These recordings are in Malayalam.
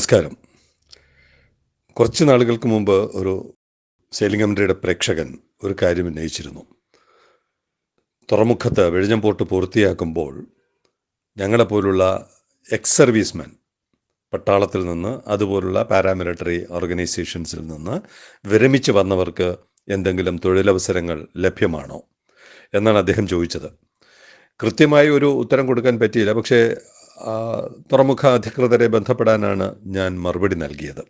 നമസ്കാരം. കുറച്ച് നാളുകൾക്ക് മുമ്പ് ഒരു സെയിലിംഗ് കമ്പനിയുടെ പ്രേക്ഷകൻ ഒരു കാര്യം ഉന്നയിച്ചിരുന്നു. തുറമുഖത്ത് വെഴിഞ്ഞം പോർട്ട് പൂർത്തിയാക്കുമ്പോൾ ഞങ്ങളെപ്പോലുള്ള എക്സ് സർവീസ്മാൻ പട്ടാളത്തിൽ നിന്ന് അതുപോലുള്ള പാരാമിലിറ്ററി ഓർഗനൈസേഷൻസിൽ നിന്ന് വിരമിച്ച് വന്നവർക്ക് എന്തെങ്കിലും തൊഴിലവസരങ്ങൾ ലഭ്യമാണോ? എന്നാണ് അദ്ദേഹം ചോദിച്ചത്. കൃത്യമായി ഒരു ഉത്തരം കൊടുക്കാൻ പറ്റിയില്ല. പക്ഷേ തുറമുഖ അധികൃതരെ ബന്ധപ്പെടാനാണ് ഞാൻ മറുപടി നൽകിയത്.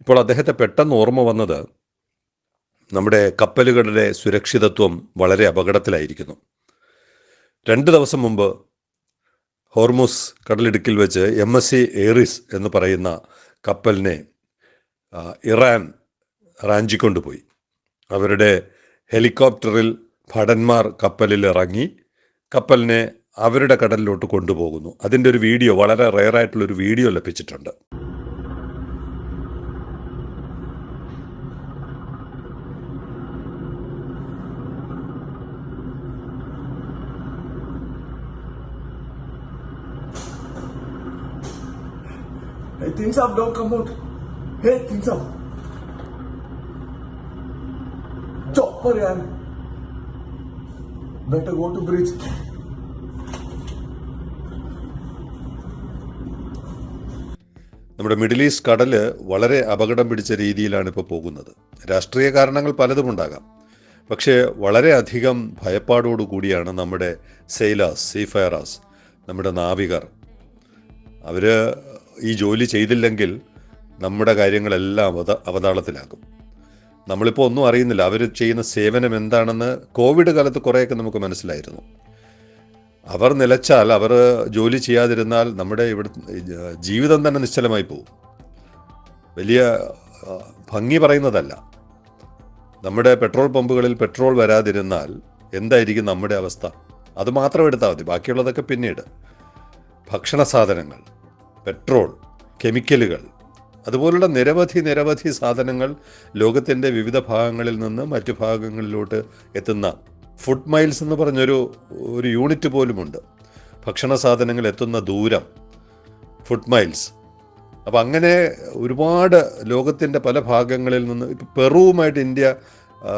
ഇപ്പോൾ അദ്ദേഹത്തെ പെട്ടെന്ന് ഓർമ്മ വന്നത് നമ്മുടെ കപ്പലുകളുടെ സുരക്ഷിതത്വം വളരെ അപകടത്തിലായിരിക്കുന്നു. രണ്ട് ദിവസം മുമ്പ് ഹോർമുസ് കടലിടുക്കിൽ വെച്ച് എം എസ് സി ഏറിസ് എന്ന് പറയുന്ന കപ്പലിനെ ഇറാൻ ഇറാൻ റാഞ്ചിക്കൊണ്ടുപോയി. അവരുടെ ഹെലികോപ്റ്ററിൽ ഭടന്മാർ കപ്പലിൽ ഇറങ്ങി കപ്പലിനെ അവരുടെ കടലിലോട്ട് കൊണ്ടുപോകുന്നു. അതിന്റെ ഒരു വീഡിയോ വളരെ റെയർ ആയിട്ടുള്ള ഒരു വീഡിയോ ലഭിച്ചിട്ടുണ്ട്. Better go to bridge. നമ്മുടെ മിഡിൽ ഈസ്റ്റ് കടൽ വളരെ അപകടം പിടിച്ച രീതിയിലാണ് ഇപ്പോൾ പോകുന്നത്. രാഷ്ട്രീയ കാരണങ്ങൾ പലതും ഉണ്ടാകാം. പക്ഷേ വളരെ അധികം ഭയപ്പാടോടു കൂടിയാണ് നമ്മുടെ സെയിലാസ് സീഫയറാസ് നമ്മുടെ നാവികർ. അവർ ഈ ജോലി ചെയ്തില്ലെങ്കിൽ നമ്മുടെ കാര്യങ്ങളെല്ലാം അവത അവതാളത്തിലാക്കും നമ്മളിപ്പോൾ ഒന്നും അറിയുന്നില്ല. അവർ ചെയ്യുന്ന സേവനം എന്താണെന്ന് കോവിഡ് കാലത്ത് കുറേയൊക്കെ നമുക്ക് മനസ്സിലായിരുന്നു. അവർ നിലച്ചാൽ അവർ ജോലി ചെയ്യാതിരുന്നാൽ നമ്മുടെ ഇവിടെ ജീവിതം തന്നെ നിശ്ചലമായി പോകും വലിയ ഭംഗി പറയുന്നതല്ല. നമ്മുടെ പെട്രോൾ പമ്പുകളിൽ പെട്രോൾ വരാതിരുന്നാൽ എന്തായിരിക്കും നമ്മുടെ അവസ്ഥ? അത് മാത്രം എടുത്താൽ മതി. ബാക്കിയുള്ളതൊക്കെ പിന്നീട്. ഭക്ഷണ സാധനങ്ങൾ പെട്രോൾ കെമിക്കലുകൾ അതുപോലുള്ള നിരവധി നിരവധി സാധനങ്ങൾ ലോകത്തിന്റെ വിവിധ ഭാഗങ്ങളിൽ നിന്ന് മറ്റു ഭാഗങ്ങളിലോട്ട് എത്തുന്ന ഫുഡ് മൈൽസ് എന്ന് പറഞ്ഞൊരു ഒരു യൂണിറ്റ് പോലുമുണ്ട്. ഭക്ഷണ സാധനങ്ങൾ എത്തുന്ന ദൂരം ഫുഡ് മൈൽസ്. അപ്പം അങ്ങനെ ഒരുപാട് ലോകത്തിന്റെ പല ഭാഗങ്ങളിൽ നിന്ന് ഇപ്പം പെറുവുമായിട്ട് ഇന്ത്യ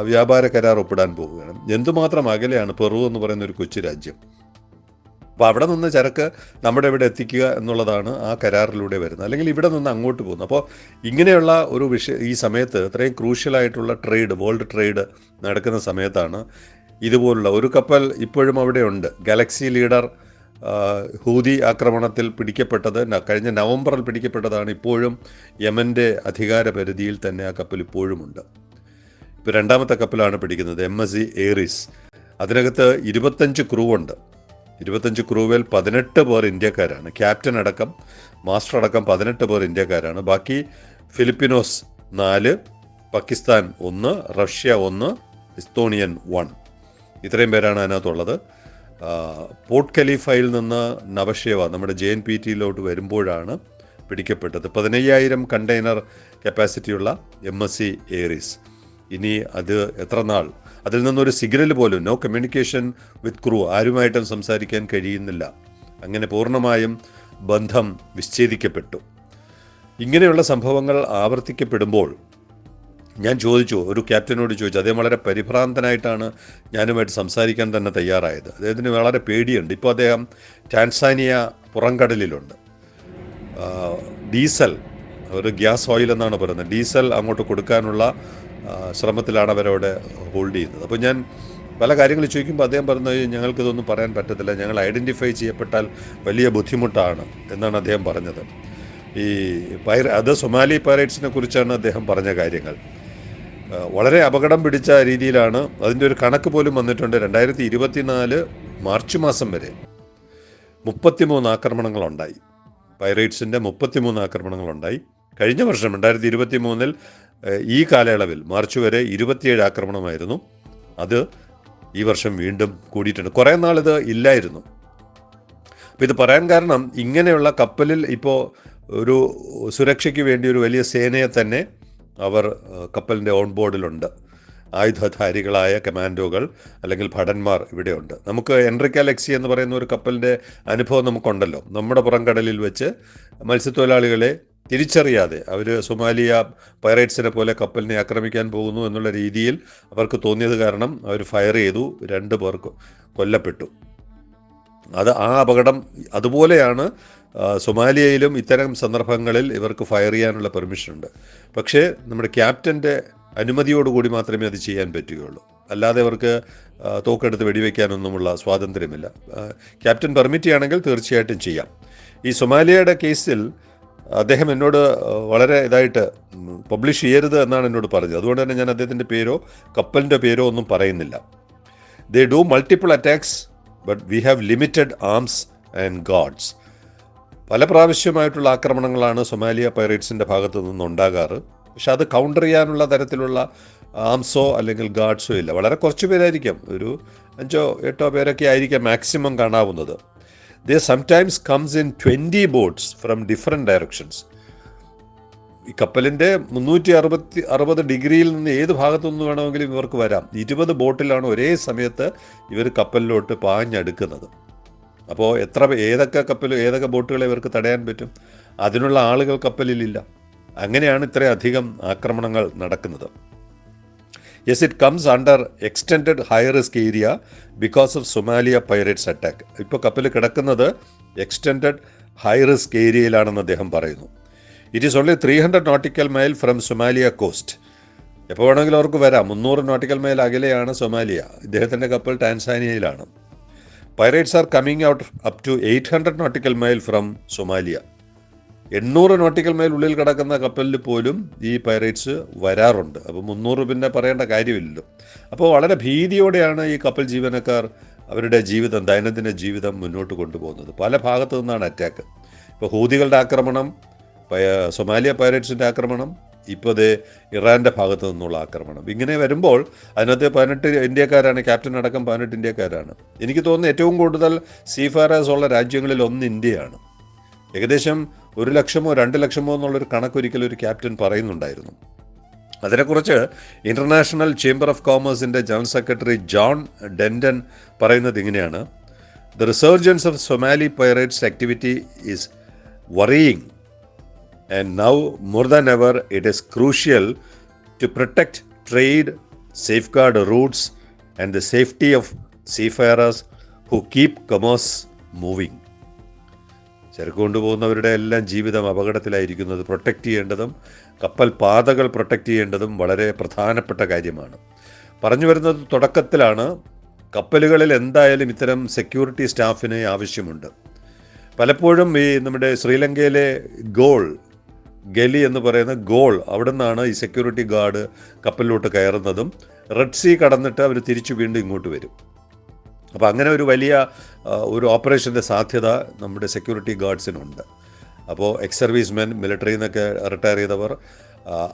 വ്യാപാര കരാർ ഒപ്പിടാൻ പോവുകയാണ്. എന്തുമാത്രം അകലെയാണ് പെറു എന്ന് പറയുന്ന ഒരു കൊച്ചു രാജ്യം. അപ്പോൾ അവിടെ നിന്ന് ചരക്ക് നമ്മുടെ ഇവിടെ എത്തിക്കുക എന്നുള്ളതാണ് ആ കരാറിലൂടെ വരുന്നത്. അല്ലെങ്കിൽ ഇവിടെ നിന്ന് അങ്ങോട്ട് പോകുന്നത്. അപ്പോൾ ഇങ്ങനെയുള്ള ഒരു വിഷയ ഈ സമയത്ത് ഇത്രയും ക്രൂഷ്യലായിട്ടുള്ള ട്രേഡ് വേൾഡ് ട്രേഡ് നടക്കുന്ന സമയത്താണ് ഇതുപോലുള്ള ഒരു കപ്പൽ ഇപ്പോഴും അവിടെയുണ്ട് ഗാലക്സി ലീഡർ ഹൂതി ആക്രമണത്തിൽ പിടിക്കപ്പെട്ടത് കഴിഞ്ഞ നവംബറിൽ പിടിക്കപ്പെട്ടതാണ് ഇപ്പോഴും യമന്റെ അധികാര പരിധിയിൽ തന്നെ ആ കപ്പൽ ഇപ്പോഴുമുണ്ട് ഇപ്പോൾ രണ്ടാമത്തെ കപ്പലാണ് പിടിക്കുന്നത് എം എസ് സി ഏറിസ് അതിനകത്ത് ഇരുപത്തഞ്ച് ക്രൂ ഉണ്ട്. ഇരുപത്തഞ്ച് ക്രൂവിൽ പതിനെട്ട് പേർ ഇന്ത്യക്കാരാണ്. ക്യാപ്റ്റൻ അടക്കം മാസ്റ്റർ അടക്കം പതിനെട്ട് പേർ ഇന്ത്യക്കാരാണ്. ബാക്കി ഫിലിപ്പിനോസ് നാല് പാകിസ്ഥാൻ ഒന്ന് റഷ്യ ഒന്ന് എസ്തോണിയൻ വൺ ഇത്രയും പേരാണ് അതിനകത്തുള്ളത്. പോർട്ട് ഖലീഫയിൽ നിന്ന് നവഷേവ നമ്മുടെ ജെ എൻ പി ടിയിലോട്ട് വരുമ്പോഴാണ് പിടിക്കപ്പെട്ടത്. പതിനയ്യായിരം കണ്ടെയ്നർ കപ്പാസിറ്റിയുള്ള എം എസ് സി ഏറീസ് ഇനി അത് എത്ര നാൾ? അതിൽ നിന്നൊരു സിഗ്നൽ പോലും നോ കമ്മ്യൂണിക്കേഷൻ വിത്ത് ക്രൂ ആരുമായിട്ടും സംസാരിക്കാൻ കഴിയുന്നില്ല. അങ്ങനെ പൂർണമായും ബന്ധം വിച്ഛേദിക്കപ്പെട്ടു. ഇങ്ങനെയുള്ള സംഭവങ്ങൾ ആവർത്തിക്കപ്പെടുമ്പോൾ ഞാൻ ചോദിച്ചു ഒരു ക്യാപ്റ്റനോട് ചോദിച്ചു അദ്ദേഹം വളരെ പരിഭ്രാന്തനായിട്ടാണ് ഞാനുമായിട്ട് സംസാരിക്കാൻ തന്നെ തയ്യാറായത്. അദ്ദേഹത്തിന് വളരെ പേടിയുണ്ട്. ഇപ്പോൾ അദ്ദേഹം ടാൻസാനിയ പുറംകടലിലുണ്ട്. ഡീസൽ ഒരു ഗ്യാസ് ഓയിൽ എന്നാണ് പറയുന്നത്. ഡീസൽ അങ്ങോട്ട് കൊടുക്കാനുള്ള ശ്രമത്തിലാണ് അവരവിടെ ഹോൾഡ് ചെയ്യുന്നത്. അപ്പോൾ ഞാൻ പല കാര്യങ്ങൾ ചോദിക്കുമ്പോൾ അദ്ദേഹം പറഞ്ഞത് ഞങ്ങൾക്കിതൊന്നും പറയാൻ പറ്റത്തില്ല. ഞങ്ങൾ ഐഡന്റിഫൈ ചെയ്യപ്പെട്ടാൽ വലിയ ബുദ്ധിമുട്ടാണ് എന്നാണ് അദ്ദേഹം പറഞ്ഞത്. ഈ പൈറ അത് സൊമാലി പൈറേറ്റ്സിനെ കുറിച്ചാണ് അദ്ദേഹം പറഞ്ഞ കാര്യങ്ങൾ. വളരെ അപകടം പിടിച്ച രീതിയിലാണ് അതിന്റെ ഒരു കണക്ക് പോലും വന്നിട്ടുണ്ട് രണ്ടായിരത്തി ഇരുപത്തിനാല് മാർച്ച് മാസം വരെ. മുപ്പത്തിമൂന്ന് ആക്രമണങ്ങളുണ്ടായി. പൈറേറ്റ്സിന്റെ മുപ്പത്തിമൂന്ന് ആക്രമണങ്ങളുണ്ടായി. കഴിഞ്ഞ വർഷം രണ്ടായിരത്തി ഇരുപത്തി മൂന്നിൽ ഈ കാലയളവിൽ മാർച്ച് വരെ ഇരുപത്തിയേഴ് ആക്രമണമായിരുന്നു. അത് ഈ വർഷം വീണ്ടും കൂടിയിട്ടുണ്ട്. കുറേ നാളിത് ഇല്ലായിരുന്നു. അപ്പോൾ ഇത് പറയാൻ കാരണം ഇങ്ങനെയുള്ള കപ്പലിൽ ഇപ്പോൾ ഒരു സുരക്ഷയ്ക്ക് വേണ്ടി ഒരു വലിയ സേനയെ തന്നെ അവർ കപ്പലിന്റെ ഓൺ ബോർഡിലുണ്ട് ആയുധധാരികളായ കമാൻഡോകൾ അല്ലെങ്കിൽ ഭടന്മാർ ഇവിടെയുണ്ട്. നമുക്ക് എൻട്രിക് ലെക്സി എന്ന് പറയുന്ന ഒരു കപ്പലിന്റെ അനുഭവം നമുക്കുണ്ടല്ലോ. നമ്മുടെ പുറംകടലിൽ വെച്ച് മത്സ്യത്തൊഴിലാളികളെ തിരിച്ചറിയാതെ അവർ സൊമാലിയ പൈറേറ്റ്സിനെ പോലെ കപ്പലിനെ ആക്രമിക്കാൻ പോകുന്നു എന്നുള്ള രീതിയിൽ അവർക്ക് തോന്നിയത് കാരണം അവർ ഫയർ ചെയ്തു രണ്ട് പേർക്ക് കൊല്ലപ്പെട്ടു. അത് ആ അപകടം അതുപോലെയാണ് സൊമാലിയയിലും ഇത്തരം സന്ദർഭങ്ങളിൽ ഇവർക്ക് ഫയർ ചെയ്യാനുള്ള പെർമിഷൻ ഉണ്ട് പക്ഷേ നമ്മുടെ ക്യാപ്റ്റന്റെ അനുമതിയോടുകൂടി മാത്രമേ അത് ചെയ്യാൻ പറ്റുകയുള്ളൂ. അല്ലാതെ അവർക്ക് തോക്കെടുത്ത് വെടിവെക്കാനൊന്നുമുള്ള സ്വാതന്ത്ര്യമില്ല. ക്യാപ്റ്റൻ പെർമിറ്റ് ചെയ്യുകയാണെങ്കിൽ തീർച്ചയായിട്ടും ചെയ്യാം. ഈ സൊമാലിയയുടെ കേസിൽ അദ്ദേഹം എന്നോട് വളരെ ഇതായിട്ട് പബ്ലിഷ് ചെയ്യരുത് എന്നാണ് എന്നോട് പറഞ്ഞത്. അതുകൊണ്ട് തന്നെ ഞാൻ അദ്ദേഹത്തിന്റെ പേരോ കപ്പലിന്റെ പേരോ ഒന്നും പറയുന്നില്ല. They do multiple attacks but we have limited arms and guards പല പ്രാവശ്യമായിട്ടുള്ള ആക്രമണങ്ങളാണ് സൊമാലിയ പൈറേറ്റ്സിന്റെ ഭാഗത്തു നിന്നുണ്ടാകാറ് പക്ഷെ അത് കൗണ്ടർ ചെയ്യാനുള്ള തരത്തിലുള്ള ആംസോ അല്ലെങ്കിൽ ഗാർഡ്സോ ഇല്ല. വളരെ കുറച്ച് പേരായിരിക്കാം. ഒരു അഞ്ചോ എട്ടോ പേരൊക്കെ ആയിരിക്കാം maximum കാണാവുന്നത്. They sometimes comes in twenty boats from different directions ഈ കപ്പലിന്റെ മുന്നൂറ്റി അറുപത്തി അറുപത് ഡിഗ്രിയിൽ നിന്ന് ഏത് ഭാഗത്തു നിന്ന് വേണമെങ്കിലും ഇവർക്ക് വരാം. ഇരുപത് ബോട്ടിലാണ് ഒരേ സമയത്ത് ഇവർ കപ്പലിലോട്ട് പാഞ്ഞെടുക്കുന്നത്. അപ്പോൾ എത്ര ഏതൊക്കെ കപ്പൽ ഏതൊക്കെ ബോട്ടുകളെ ഇവർക്ക് തടയാൻ പറ്റും? അതിനുള്ള ആളുകൾ കപ്പലിലില്ല. അങ്ങനെയാണ് ഇത്രയധികം ആക്രമണങ്ങൾ നടക്കുന്നത്. Yes it comes under extend high risk area because of Somalia pirates attack ഇപ്പോൾ കപ്പൽ കിടക്കുന്നത് എക്സ്റ്റെൻഡ് ഹൈ റിസ്ക് ഏരിയയിലാണെന്ന് അദ്ദേഹം പറയുന്നു. It is only three hundred nautical mile from Somalia coast എപ്പോൾ വേണമെങ്കിലും അവർക്ക് വരാം. മുന്നൂറ് നോട്ടിക്കൽ മൈൽ അകലെയാണ് സൊമാലിയ. ഇദ്ദേഹത്തിന്റെ കപ്പൽ ടാൻസാനിയയിലാണ്. Pirates are coming out up to eight hundred nautical mile from Somalia എണ്ണൂറ് നോട്ടിക്കൽ മൈൽ ഉള്ളിൽ കിടക്കുന്ന കപ്പലിൽ പോലും ഈ പൈറേറ്റ്സ് വരാറുണ്ട്. അപ്പോൾ മുന്നൂറ് പിന്നെ പറയേണ്ട കാര്യമില്ലല്ലോ. അപ്പോൾ വളരെ ഭീതിയോടെയാണ് ഈ കപ്പൽ ജീവനക്കാർ അവരുടെ ജീവിതം ദൈനംദിന ജീവിതം മുന്നോട്ട് കൊണ്ടുപോകുന്നത്. പല ഭാഗത്തു നിന്നാണ് അറ്റാക്ക് ഇപ്പോൾ ഹൂതികളുടെ ആക്രമണം സൊമാലിയ പൈറേറ്റ്സിന്റെ ആക്രമണം ഇപ്പോൾ ദേ ഇറാന്റെ ഭാഗത്തു നിന്നുള്ള ആക്രമണം. ഇങ്ങനെ വരുമ്പോൾ അതിനകത്ത് പതിനെട്ട് ഇന്ത്യക്കാരാണ് ക്യാപ്റ്റൻ അടക്കം പതിനെട്ട് ഇന്ത്യക്കാരാണ്. എനിക്ക് തോന്നുന്നു ഏറ്റവും കൂടുതൽ സീഫാറേഴ്സ് ഉള്ള രാജ്യങ്ങളിൽ ഒന്ന് ഇന്ത്യയാണ്. ഏകദേശം ഒരു ലക്ഷമോ രണ്ട് ലക്ഷമോ എന്നുള്ളൊരു കണക്കൊരിക്കലും ഒരു ക്യാപ്റ്റൻ പറയുന്നുണ്ടായിരുന്നു. അതിനെക്കുറിച്ച് ഇന്റർനാഷണൽ ചേംബർ ഓഫ് കോമേഴ്സിന്റെ ജനറൽ സെക്രട്ടറി ജോൺ ഡെൻഡൻ പറയുന്നത് ഇങ്ങനെയാണ്. The resurgence of Somali pirates activity is worrying and now more than ever it is crucial to protect trade, safeguard routes, and the safety of seafarers who keep commerce moving. ചരക്ക് കൊണ്ടുപോകുന്നവരുടെ എല്ലാം ജീവിതം അപകടത്തിലായിരിക്കുന്നത് പ്രൊട്ടക്റ്റ് ചെയ്യേണ്ടതും കപ്പൽ പാതകൾ പ്രൊട്ടക്റ്റ് ചെയ്യേണ്ടതും വളരെ പ്രധാനപ്പെട്ട കാര്യമാണ് പറഞ്ഞു വരുന്നത് തുടക്കത്തിലാണ് കപ്പലുകളിൽ എന്തായാലും ഇത്തരം സെക്യൂരിറ്റി സ്റ്റാഫിന് ആവശ്യമുണ്ട് പലപ്പോഴും ഈ നമ്മുടെ ശ്രീലങ്കയിലെ ഗോൾ ഗലി എന്ന് പറയുന്ന ഗോൾ അവിടെ നിന്നാണ് ഈ സെക്യൂരിറ്റി ഗാർഡ് കപ്പലിലോട്ട് കയറുന്നതും റെഡ് സീ കടന്നിട്ട് അവർ തിരിച്ചു വീണ്ടും ഇങ്ങോട്ട് വരും. അപ്പോൾ അങ്ങനെ ഒരു വലിയ ഒരു ഓപ്പറേഷന്റെ സാധ്യത നമ്മുടെ സെക്യൂരിറ്റി ഗാർഡ്സിനുണ്ട് അപ്പോൾ എക്സ് സർവീസ് മെൻ മിലിറ്ററിയിൽ നിന്നൊക്കെ റിട്ടയർ ചെയ്തവർ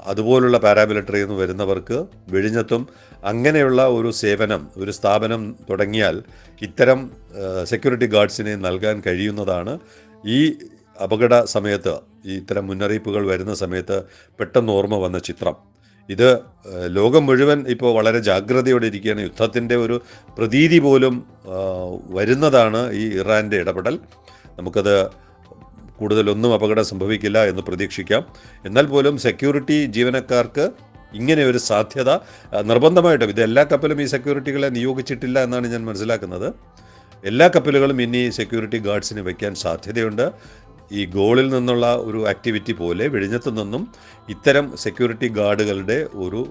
അതുപോലുള്ള പാരാമിലിറ്ററിയിൽ നിന്ന് വരുന്നവർക്ക് വിഴിഞ്ഞത്തും അങ്ങനെയുള്ള ഒരു സേവനം ഒരു സ്ഥാപനം തുടങ്ങിയാൽ ഇത്തരം സെക്യൂരിറ്റി ഗാർഡ്സിനെ നൽകാൻ കഴിയുന്നതാണ് ഈ അപകട സമയത്ത് ഈ ഇത്തരം മുന്നറിയിപ്പുകൾ വരുന്ന സമയത്ത് പെട്ടെന്ന് ഓർമ്മ വന്ന ചിത്രം. ഇത് ലോകം മുഴുവൻ ഇപ്പോൾ വളരെ ജാഗ്രതയോടെ ഇരിക്കുകയാണ്. യുദ്ധത്തിന്റെ ഒരു പ്രതീതി പോലും വരുന്നതാണ് ഈ ഇറാന്റെ ഇടപെടൽ. നമുക്കത് കൂടുതലൊന്നും അപകടം സംഭവിക്കില്ല എന്ന് പ്രതീക്ഷിക്കാം. എന്നാൽ പോലും സെക്യൂരിറ്റി ജീവനക്കാർക്ക് ഇങ്ങനെ ഒരു സാധ്യത നിർബന്ധമായിട്ടും. ഇത് എല്ലാ കപ്പലും ഈ സെക്യൂരിറ്റികളെ നിയോഗിച്ചിട്ടില്ല എന്നാണ് ഞാൻ മനസ്സിലാക്കുന്നത്. എല്ലാ കപ്പലുകളും ഇനി സെക്യൂരിറ്റി ഗാർഡ്സിന് വയ്ക്കാൻ സാധ്യതയുണ്ട്. ഈ ഗോളിൽ നിന്നുള്ള ഒരു ആക്ടിവിറ്റി പോലെ വെടിഞ്ഞത്തു നിന്നും ഇത്തരം സെക്യൂരിറ്റി ഗാർഡുകളുടെ ഒരു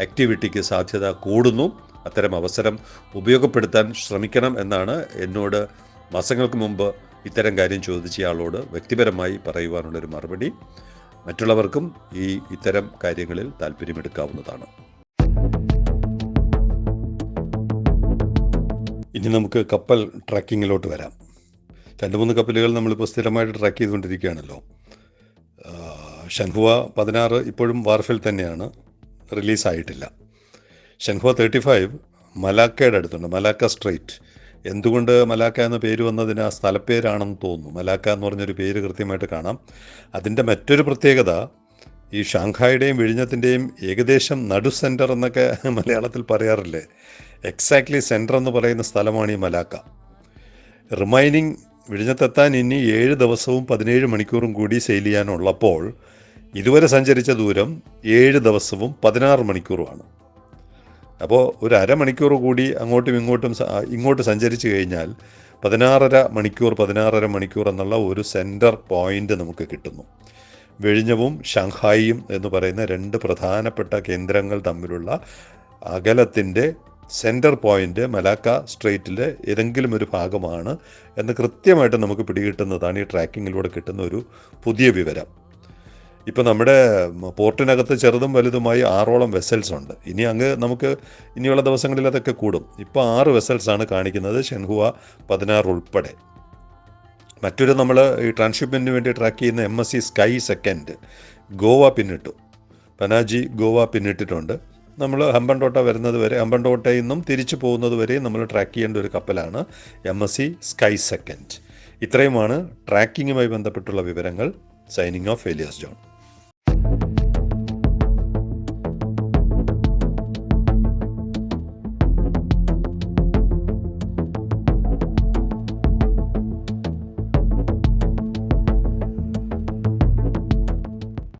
ആക്ടിവിറ്റിക്ക് സാധ്യത കൂടുന്നു. അത്തരം അവസരം ഉപയോഗപ്പെടുത്താൻ ശ്രമിക്കണം എന്നാണ് എന്നോട് മാസങ്ങൾക്ക് മുമ്പ് ഇത്തരം കാര്യം ചോദിച്ചയാളോട് വ്യക്തിപരമായി പറയുവാനുള്ളൊരു മറുപടി. മറ്റുള്ളവർക്കും ഈ ഇത്തരം കാര്യങ്ങളിൽ താല്പര്യമെടുക്കാവുന്നതാണ്. ഇനി നമുക്ക് കപ്പൽ ട്രക്കിങ്ങിലോട്ട് വരാം. രണ്ട് മൂന്ന് കപ്പലുകൾ നമ്മളിപ്പോൾ സ്ഥിരമായിട്ട് ട്രാക്ക് ചെയ്തുകൊണ്ടിരിക്കുകയാണല്ലോ. ഷൻഹുവ പതിനാറ് ഇപ്പോഴും വാർഫിൽ തന്നെയാണ്. റിലീസായിട്ടില്ല ഷൻഹുവ തേർട്ടി ഫൈവ് മലാക്കയുടെ അടുത്തുണ്ട്. മലാക്ക സ്ട്രേറ്റ് എന്തുകൊണ്ട് മലാക്ക എന്ന പേര് വന്നതിന് ആ സ്ഥലപ്പേരാണെന്ന് തോന്നുന്നു. മലാക്ക എന്ന് പറഞ്ഞൊരു പേര് കൃത്യമായിട്ട് കാണാം. അതിന്റെ മറ്റൊരു പ്രത്യേകത ഈ ഷാങ്ഹായുടെയും വിഴിഞ്ഞത്തിന്റെയും ഏകദേശം നടു സെന്റർ എന്നൊക്കെ മലയാളത്തിൽ പറയാറില്ലേ? എക്സാക്ട്ലി സെന്റർ എന്ന് പറയുന്ന സ്ഥലമാണ് ഈ മലാക്ക. റിമൈനിങ് വിഴിഞ്ഞത്തെത്താൻ ഇനി ഏഴ് ദിവസവും പതിനേഴ് മണിക്കൂറും കൂടി സെയിൽ ചെയ്യാനുള്ളപ്പോൾ ഇതുവരെ സഞ്ചരിച്ച ദൂരം ഏഴ് ദിവസവും പതിനാറ് മണിക്കൂറുമാണ്. അപ്പോൾ ഒരു അരമണിക്കൂർ കൂടി അങ്ങോട്ടും ഇങ്ങോട്ടും ഇങ്ങോട്ട് സഞ്ചരിച്ചു കഴിഞ്ഞാൽ പതിനാറര മണിക്കൂർ പതിനാറര മണിക്കൂർ എന്നുള്ള ഒരു സെന്റർ പോയിന്റ് നമുക്ക് കിട്ടുന്നു. വെഴിഞ്ഞവും ഷാങ്ഹായിയും എന്ന് പറയുന്ന രണ്ട് പ്രധാനപ്പെട്ട കേന്ദ്രങ്ങൾ തമ്മിലുള്ള അകലത്തിന്റെ സെന്റർ പോയിന്റ് മലാക്ക സ്ട്രെയിറ്റിലെ ഏതെങ്കിലും ഒരു ഭാഗമാണ് എന്ന് കൃത്യമായിട്ട് നമുക്ക് പിടികിട്ടുന്നതാണ് ഈ ട്രാക്കിങ്ങിലൂടെ കിട്ടുന്ന ഒരു പുതിയ വിവരം. ഇപ്പോൾ നമ്മുടെ പോർട്ടിനകത്ത് ചെറുതും വലുതുമായി ആറോളം വെസൽസ് ഉണ്ട്. ഇനി അങ്ങ് നമുക്ക് ഇനിയുള്ള ദിവസങ്ങളിൽ അതൊക്കെ കൂടും. ഇപ്പോൾ ആറ് വെസൽസാണ് കാണിക്കുന്നത് ഷെൻഹുവ പതിനാറ് ഉൾപ്പെടെ. മറ്റൊരു നമ്മൾ ഈ ട്രാൻസ്ഷിപ്മെന്റിന് വേണ്ടി ട്രാക്ക് ചെയ്യുന്ന M S C Sky second Goa പിന്നിട്ടു. പനാജി ഗോവ പിന്നിട്ടിട്ടുണ്ട്. നമ്മൾ ഹമ്പൻടോട്ട വരുന്നത് വരെ ഹമ്പൻടോട്ടയിൽ നിന്നും തിരിച്ചു പോകുന്നത് വരെയും നമ്മൾ ട്രാക്ക് ചെയ്യേണ്ട ഒരു കപ്പലാണ് M S C Sky second ഇത്രയുമാണ് ട്രാക്കിങ്ങുമായി ബന്ധപ്പെട്ടുള്ള വിവരങ്ങൾ. Signing off failures John